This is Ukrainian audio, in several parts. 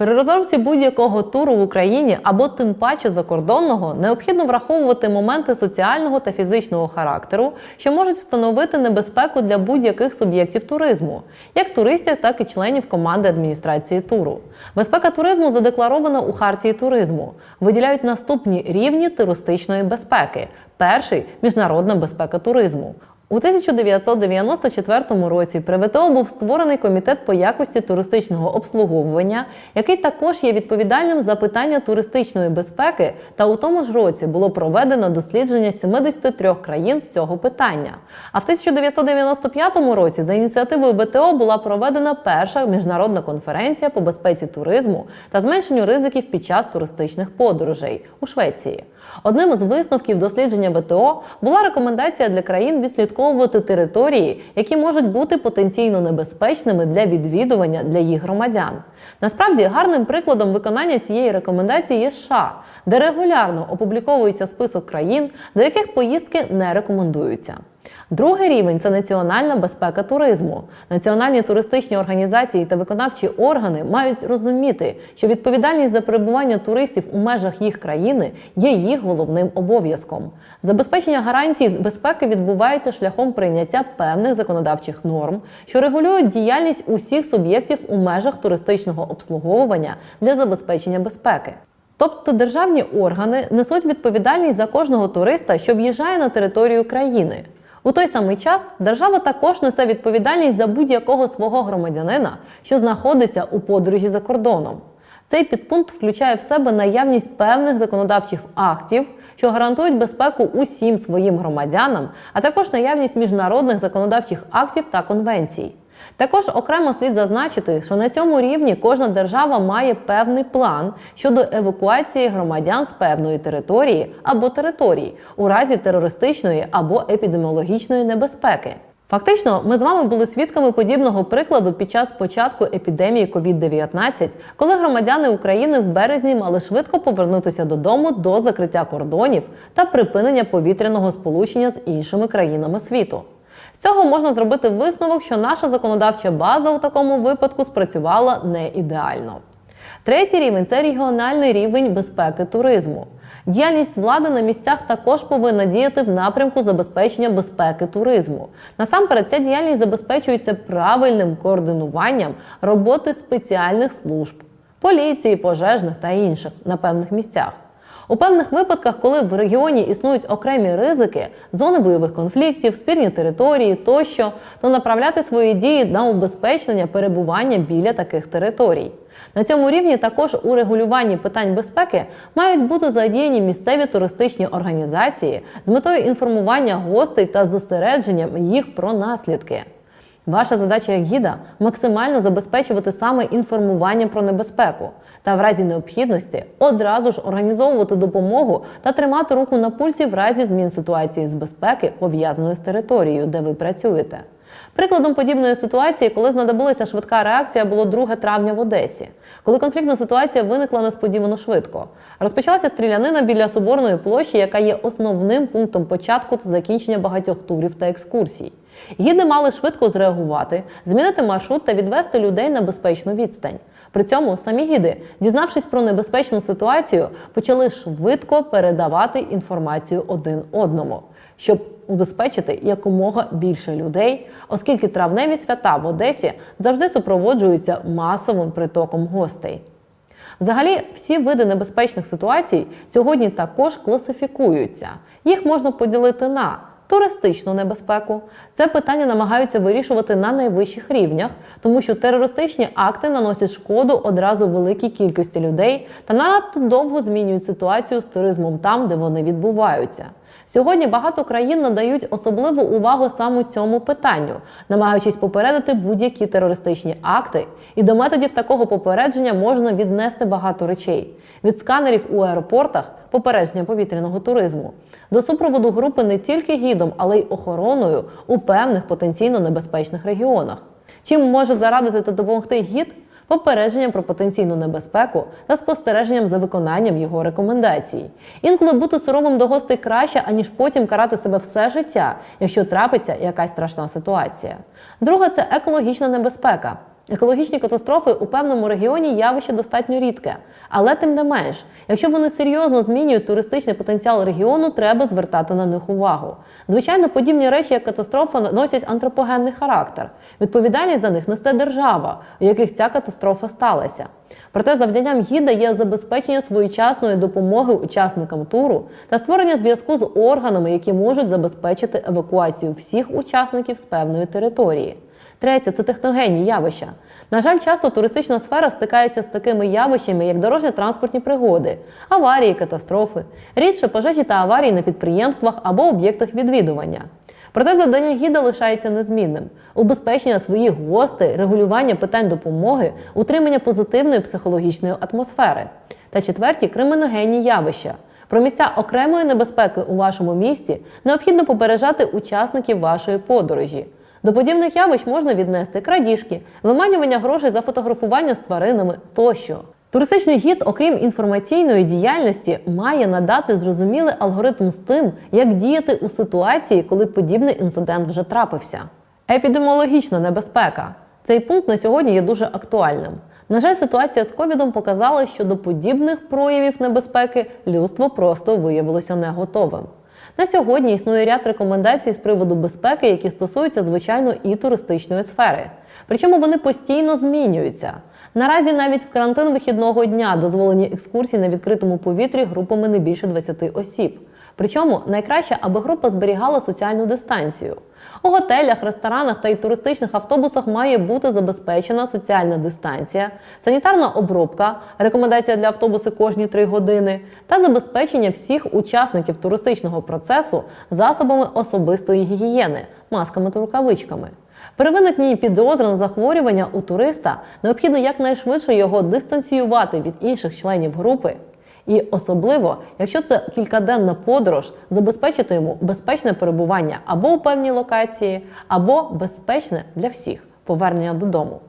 При розробці будь-якого туру в Україні або тим паче закордонного необхідно враховувати моменти соціального та фізичного характеру, що можуть встановити небезпеку для будь-яких суб'єктів туризму, як туристів, так і членів команди адміністрації туру. Безпека туризму задекларована у хартії туризму. Виділяють наступні рівні туристичної безпеки. Перший міжнародна безпека туризму. У 1994 році при ВТО був створений комітет по якості туристичного обслуговування, який також є відповідальним за питання туристичної безпеки. Та у тому ж році було проведено дослідження 73 країн з цього питання. А в 1995 році за ініціативою ВТО була проведена перша міжнародна конференція по безпеці туризму та зменшенню ризиків під час туристичних подорожей у Швеції. Одним із висновків дослідження ВТО була рекомендація для країн відслідковувати території, які можуть бути потенційно небезпечними для відвідування для їх громадян. Насправді гарним прикладом виконання цієї рекомендації є США, де регулярно опубліковується список країн, до яких поїздки не рекомендуються. Другий рівень це національна безпека туризму. Національні туристичні організації та виконавчі органи мають розуміти, що відповідальність за перебування туристів у межах їх країни є їх головним обов'язком. Забезпечення гарантій безпеки відбувається шляхом прийняття певних законодавчих норм, що регулюють діяльність усіх суб'єктів у межах туристичного обслуговування для забезпечення безпеки. Тобто державні органи несуть відповідальність за кожного туриста, що в'їжджає на територію країни. У той самий час держава також несе відповідальність за будь-якого свого громадянина, що знаходиться у подорожі за кордоном. Цей підпункт включає в себе наявність певних законодавчих актів, що гарантують безпеку усім своїм громадянам, а також наявність міжнародних законодавчих актів та конвенцій. Також окремо слід зазначити, що на цьому рівні кожна держава має певний план щодо евакуації громадян з певної території або територій у разі терористичної або епідеміологічної небезпеки. Фактично, ми з вами були свідками подібного прикладу під час початку епідемії COVID-19, коли громадяни України в березні мали швидко повернутися додому до закриття кордонів та припинення повітряного сполучення з іншими країнами світу. Цього можна зробити висновок, що наша законодавча база у такому випадку спрацювала не ідеально. Третій рівень це регіональний рівень безпеки туризму. Діяльність влади на місцях також повинна діяти в напрямку забезпечення безпеки туризму. Насамперед, ця діяльність забезпечується правильним координуванням роботи спеціальних служб, поліції, пожежних та інших на певних місцях. У певних випадках, коли в регіоні існують окремі ризики, зони бойових конфліктів, спірні території тощо, то направляти свої дії на убезпечення перебування біля таких територій. На цьому рівні також у регулюванні питань безпеки мають бути задіяні місцеві туристичні організації з метою інформування гостей та зосередженням їх про наслідки. Ваша задача як гіда максимально забезпечувати саме інформування про небезпеку та в разі необхідності одразу ж організовувати допомогу та тримати руку на пульсі в разі змін ситуації з безпеки, пов'язаної з територією, де ви працюєте. Прикладом подібної ситуації, коли знадобилася швидка реакція, було 2 травня в Одесі, коли конфліктна ситуація виникла несподівано швидко. Розпочалася стрілянина біля соборної площі, яка є основним пунктом початку та закінчення багатьох турів та екскурсій. Гіди мали швидко зреагувати, змінити маршрут та відвести людей на безпечну відстань. При цьому самі гіди, дізнавшись про небезпечну ситуацію, почали швидко передавати інформацію один одному, щоб убезпечити якомога більше людей, оскільки травневі свята в Одесі завжди супроводжуються масовим притоком гостей. Взагалі, всі види небезпечних ситуацій сьогодні також класифікуються. Їх можна поділити на туристичну небезпеку. Це питання намагаються вирішувати на найвищих рівнях, тому що терористичні акти наносять шкоду одразу великій кількості людей та надто довго змінюють ситуацію з туризмом там, де вони відбуваються. Сьогодні багато країн надають особливу увагу саме цьому питанню, намагаючись попередити будь-які терористичні акти, і до методів такого попередження можна віднести багато речей: від сканерів у аеропортах, попередження повітряного туризму, до супроводу групи не тільки гідом, але й охороною у певних потенційно небезпечних регіонах. Чим може зарадити та допомогти гід? Попередженням про потенційну небезпеку та спостереженням за виконанням його рекомендацій. Інколи бути суровим до гостей краще, аніж потім карати себе все життя, якщо трапиться якась страшна ситуація. Друга це екологічна небезпека. Екологічні катастрофи у певному регіоні явище достатньо рідке, але тим не менш, якщо вони серйозно змінюють туристичний потенціал регіону, треба звертати на них увагу. Звичайно, подібні речі, як катастрофа, носять антропогенний характер. Відповідальність за них несе держава, у яких ця катастрофа сталася. Проте завданням гіда є забезпечення своєчасної допомоги учасникам туру та створення зв'язку з органами, які можуть забезпечити евакуацію всіх учасників з певної території. Третє це техногенні явища. На жаль, часто туристична сфера стикається з такими явищами, як дорожньо-транспортні пригоди, аварії, катастрофи, рідше пожежі та аварії на підприємствах або об'єктах відвідування. Проте завдання гіда лишається незмінним: убезпечення своїх гостей, регулювання питань допомоги, утримання позитивної психологічної атмосфери. Та четверті криміногенні явища. Про місця окремої небезпеки у вашому місті необхідно попереджати учасників вашої подорожі. До подібних явищ можна віднести крадіжки, виманювання грошей за фотографування з тваринами тощо. Туристичний гід, окрім інформаційної діяльності, має надати зрозумілий алгоритм з тим, як діяти у ситуації, коли подібний інцидент вже трапився. Епідеміологічна небезпека. Цей пункт на сьогодні є дуже актуальним. На жаль, ситуація з ковідом показала, що до подібних проявів небезпеки людство просто виявилося не готовим. На сьогодні існує ряд рекомендацій з приводу безпеки, які стосуються звичайно і туристичної сфери. Причому вони постійно змінюються. Наразі навіть в карантин вихідного дня дозволені екскурсії на відкритому повітрі групами не більше 20 осіб. Причому найкраще, аби група зберігала соціальну дистанцію. У готелях, ресторанах та й туристичних автобусах має бути забезпечена соціальна дистанція, санітарна обробка, рекомендація для автобуси кожні 3 години, та забезпечення всіх учасників туристичного процесу засобами особистої гігієни, масками та рукавичками. При виникненні підозри на захворювання у туриста необхідно якнайшвидше його дистанціювати від інших членів групи. І особливо, якщо це кількаденна подорож, забезпечити йому безпечне перебування або у певній локації, або безпечне для всіх повернення додому.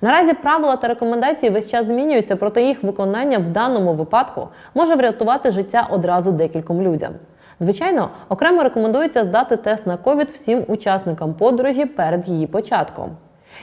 Наразі правила та рекомендації весь час змінюються, проте їх виконання в даному випадку може врятувати життя одразу декільком людям. Звичайно, окремо рекомендується здати тест на ковід всім учасникам подорожі перед її початком.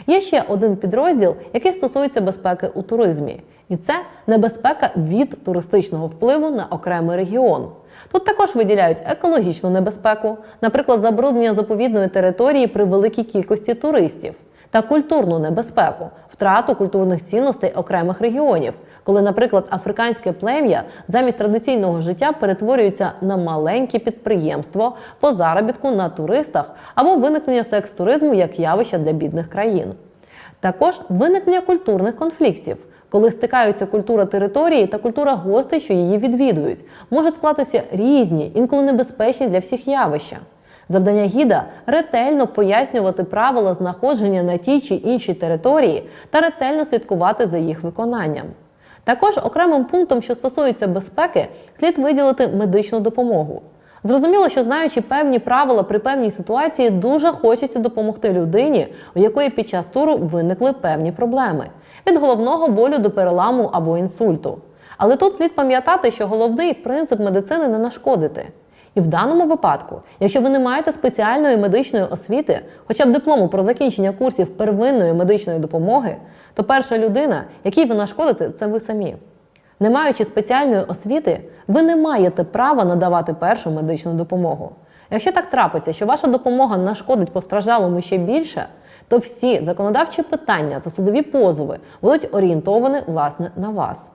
Є ще один підрозділ, який стосується безпеки у туризмі, і це небезпека від туристичного впливу на окремий регіон. Тут також виділяють екологічну небезпеку, наприклад, забруднення заповідної території при великій кількості туристів, та культурну небезпеку, втрату культурних цінностей окремих регіонів, коли, наприклад, африканське плем'я замість традиційного життя перетворюється на маленьке підприємство по заробітку на туристах або виникнення секс-туризму як явища для бідних країн. Також виникнення культурних конфліктів. Коли стикаються культура території та культура гостей, що її відвідують, можуть склатися різні, інколи небезпечні для всіх явища. Завдання гіда ретельно пояснювати правила знаходження на тій чи іншій території та ретельно слідкувати за їх виконанням. Також окремим пунктом, що стосується безпеки, слід виділити медичну допомогу. Зрозуміло, що знаючи певні правила при певній ситуації, дуже хочеться допомогти людині, у якої під час туру виникли певні проблеми від головного болю до переламу або інсульту. Але тут слід пам'ятати, що головний принцип медицини не нашкодити. І в даному випадку, якщо ви не маєте спеціальної медичної освіти, хоча б диплому про закінчення курсів первинної медичної допомоги, то перша людина, якій ви нашкодите, це ви самі. Не маючи спеціальної освіти, ви не маєте права надавати першу медичну допомогу. Якщо так трапиться, що ваша допомога нашкодить постраждалому ще більше, то всі законодавчі питання та судові позови будуть орієнтовані власне на вас.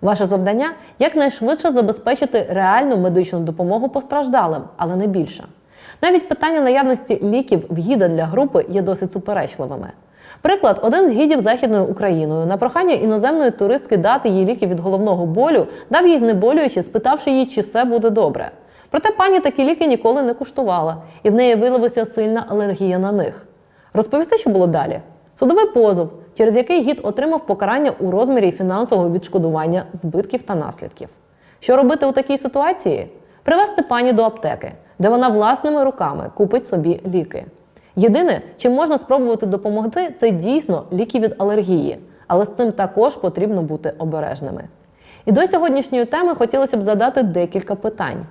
Ваше завдання якнайшвидше забезпечити реальну медичну допомогу постраждалим, але не більше. Навіть питання наявності ліків в гіда для групи є досить суперечливими. Приклад, один з гідів Західною Україною на прохання іноземної туристки дати їй ліки від головного болю, дав їй знеболюючи, спитавши її, чи все буде добре. Проте пані такі ліки ніколи не куштувала, і в неї виявилася сильна алергія на них. Розповісти, що було далі? Судовий позов, через який гід отримав покарання у розмірі фінансового відшкодування збитків та наслідків. Що робити у такій ситуації? Привезти пані до аптеки, де вона власними руками купить собі ліки. Єдине, чим можна спробувати допомогти, це дійсно ліки від алергії, але з цим також потрібно бути обережними. І до сьогоднішньої теми хотілося б задати декілька питань.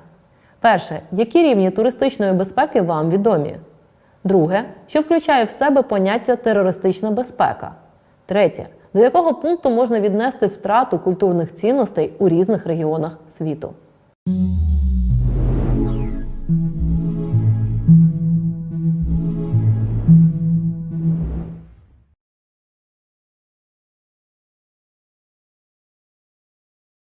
Перше, які рівні туристичної безпеки вам відомі? Друге, що включає в себе поняття терористична безпека. Третє. До якого пункту можна віднести втрату культурних цінностей у різних регіонах світу?